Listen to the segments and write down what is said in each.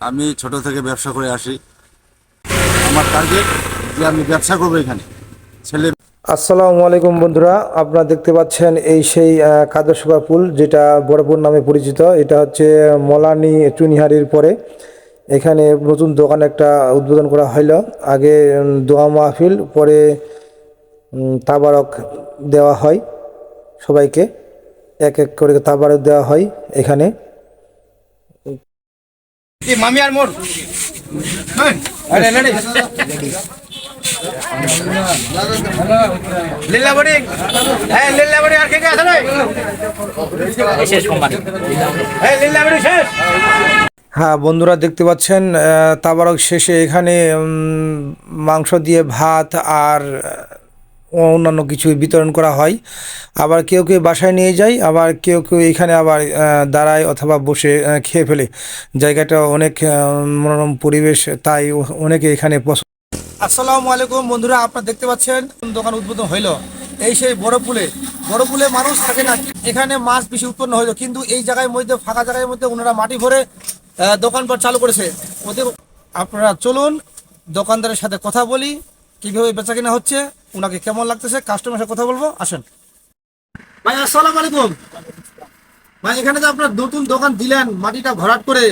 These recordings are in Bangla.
আমি ছোট থেকে ব্যবসা করে আসি। আমার টার্গেট যে আমি ব্যবসা করব এখানে। ছেলে আসসালামু আলাইকুম বন্ধুরা, আপনারা দেখতে পাচ্ছেন এই সেই কাদরসুকা পুল, যেটা বড়পুর নামে পরিচিত। এটা হচ্ছে মলানি চুনিহারির পরে। এখানে নতুন দোকান একটা উদ্বোধন করা হইল। আগে দোয়া মাহফিল, পরে তাবারক দেওয়া হয় সবাইকে। এক এক করে তাবারক দেওয়া হয় এখানে। মামি আর মোর। হ্যাঁ লিল্লা আর কে কে আছে নাই শেষ কোম্পানি। হ্যাঁ শেষ। হ্যাঁ বন্ধুরা দেখতে পাচ্ছেন তাবারক শেষে এখানে মাংস দিয়ে ভাত আর অন্যান্য কিছু বিতরণ করা হয়। আবার কেউ কেউ বাসায় নিয়ে যায়, আবার কেউ কেউ এখানে আবার দাঁড়ায় অথবা বসে খেয়ে ফেলে। জায়গাটা অনেক মনোরম পরিবেশ, তাই অনেকে এখানে পছন্দ আসসালামু আলাইকুম বন্ধুরা, আপনারা দেখতে পাচ্ছেন, দোকান উদ্বোধন হইল। এই সেই বড় পুলে বড় পুলে মানুষ থাকে না, এখানে মাছ বেশি উৎপন্ন হইল, কিন্তু এই জায়গায় মধ্যে, ফাঁকা জায়গার মধ্যে ওনারা মাটি ভরে দোকানপাট চালু করেছে। ওদের আপনারা চলুন, দোকানদারের সাথে কথা বলি কীভাবে বেচা কিনা হচ্ছে ওনাকে কেমন লাগতেছে কাস্টমার সাথে কথা বলব আসেন। ভাই আসসালামু আলাইকুম। ভাই এখানে যে আপনার নতুন দোকান দিলেন মাটিটা ভরাট করে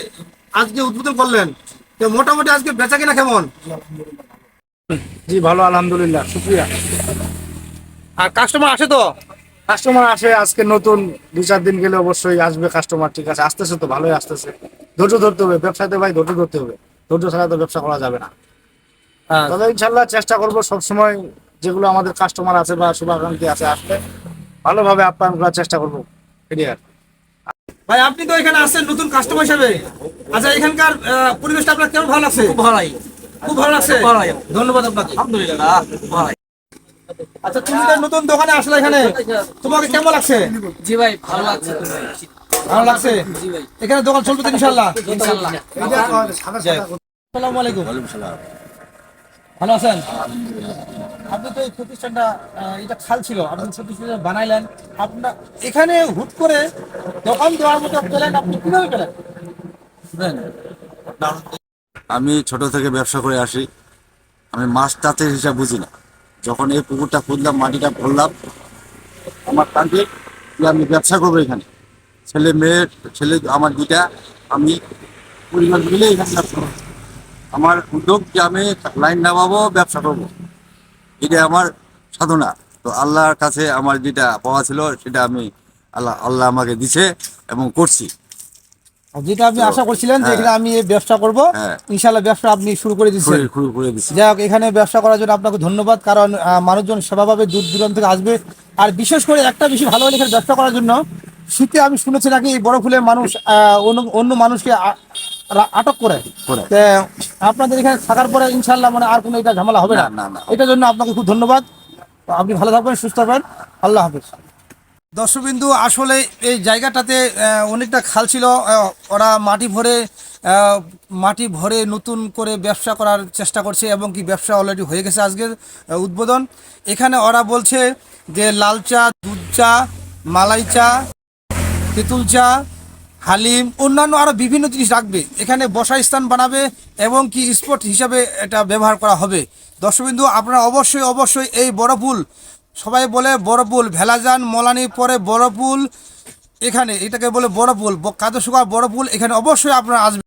আজকে উদ্বোধন করলেন তো মোটামুটি আজকে বেচা কিনা কেমন? জি ভালো আলহামদুলিল্লাহ শুক্রিয়া। আর কাস্টমার আসে তো? কাস্টমার আসে আজকে নতুন দু চার দিন গেলে অবশ্যই আসবে কাস্টমার ঠিক আছে। আসতেছে তো ভালোই আসতেছে। ধৈর্য ধরতে হবে ব্যবসাতে ভাই ধৈর্য ধরতে হবে। ধৈর্য ছাড়া তো ব্যবসা করা যাবে না। তবে ইনশাল্লাহ চেষ্টা করব সবসময় যেগুলো আমাদের কাস্টমার আছে বা শুভাকাঙ্ক্ষী আছে আসলে ভালোভাবে আপ্যায়ন করার চেষ্টা করব। এটাই আর কি। ভাই আপনি তো এখানে আসছেন নতুন কাস্টমার হিসেবে। আচ্ছা এখানকার পরিবেশটা আপনার কেমন ভালো লাগছে? খুব ভালো খুব ভালো লাগছে? ধন্যবাদ আপনাকে। আলহামদুলিল্লাহ ভালো আচ্ছা তুমি তো নতুন দোকানে আসলে এখানে তোমাকে কেমন লাগছে? জি ভাই ভালো লাগছে। ভালো লাগছে? জি ভাই। এখানে দোকান চলবে তো ইনশাল্লাহ? ইনশাল্লাহ। যাই হোক। আসসালামু আলাইকুম। ভালো আছেন? আপনি তো এই প্রতিষ্ঠানটা এটা খাল ছিল, আপনি প্রতিষ্ঠানটা বানাইলেন। আপনার এখানে হুট করে দোকান দেওয়ার মতো পেলেন, আপনি কীভাবে পেলেন? আমি ছোট থেকে ব্যবসা করে আসি। আমি মাছ চাষের হিসাব বুঝি না। যখন এই পুকুরটা খুঁজলাম, মাটিটা ভরলাম, আমার টার্গেট যে আমি ব্যবসা করব এখানে। ছেলে মেয়ে, ছেলে, আমার দুইটা, আমি পরিবার মিলে এখানে ব্যবসা করব। আমার উদ্যোগ যে আমি লাইন নামাবো ব্যবসা করব? এটা আমার সাধনা। তো আল্লাহর কাছে আমার যেটা পাওয়া ছিল সেটা আমি আল্লাহ আল্লাহ আমাকে দিছে এবং করছি। যেটা আপনি আশা করছিলেন যে হ্যাঁ। এখানে আমি ব্যবসা করব হ্যাঁ। ইনশাল্লাহ ব্যবসা আপনি শুরু করে দিচ্ছেন। করে- করে- দিছি যাই হোক এখানে ব্যবসা করার জন্য আপনাকে ধন্যবাদ কারণ মানুষজন সেভাবে দূর দূরান্ত থেকে আসবে। আর বিশেষ করে একটা বেশি ভালো এখানে ব্যবসা করার জন্য শীতে আমি শুনেছি নাকি এই বড় ফুলের মানুষ আহ, অন্য অন্য মানুষকে আটক করে। আপনাদের এখানে থাকার পরে ইনশাল্লাহ মানে আর কোনো এটা ঝামেলা হবে না। না, না, না। এটার জন্য আপনাকে খুব ধন্যবাদ। আপনি ভালো থাকবেন সুস্থ থাকবেন। আল্লাহ হাফিজ। দর্শকবিন্দু আসলে এই জায়গাটাতে অনেকটা খাল ছিল। ওরা মাটি ভরে মাটি ভরে নতুন করে ব্যবসা করার চেষ্টা করছে এবং কি ব্যবসা অলরেডি হয়ে গেছে আজকের উদ্বোধন। এখানে ওরা বলছে যে লাল চা দুধ চা মালাই চা তেঁতুল চা হালিম, অন্যান্য আরও বিভিন্ন জিনিস রাখবে। এখানে বসা স্থান বানাবে এবং কি স্পট হিসাবে এটা ব্যবহার করা হবে। দর্শকবিন্দু, আপনারা অবশ্যই অবশ্যই এই বড় পুল, সবাই বলে বড় পুল ভেলাজান মলানি পরে বড় পুল, এখানে এটাকে বলে বড় পুল কাদশুকা বড় পুল, এখানে অবশ্যই আপনারা আসবেন।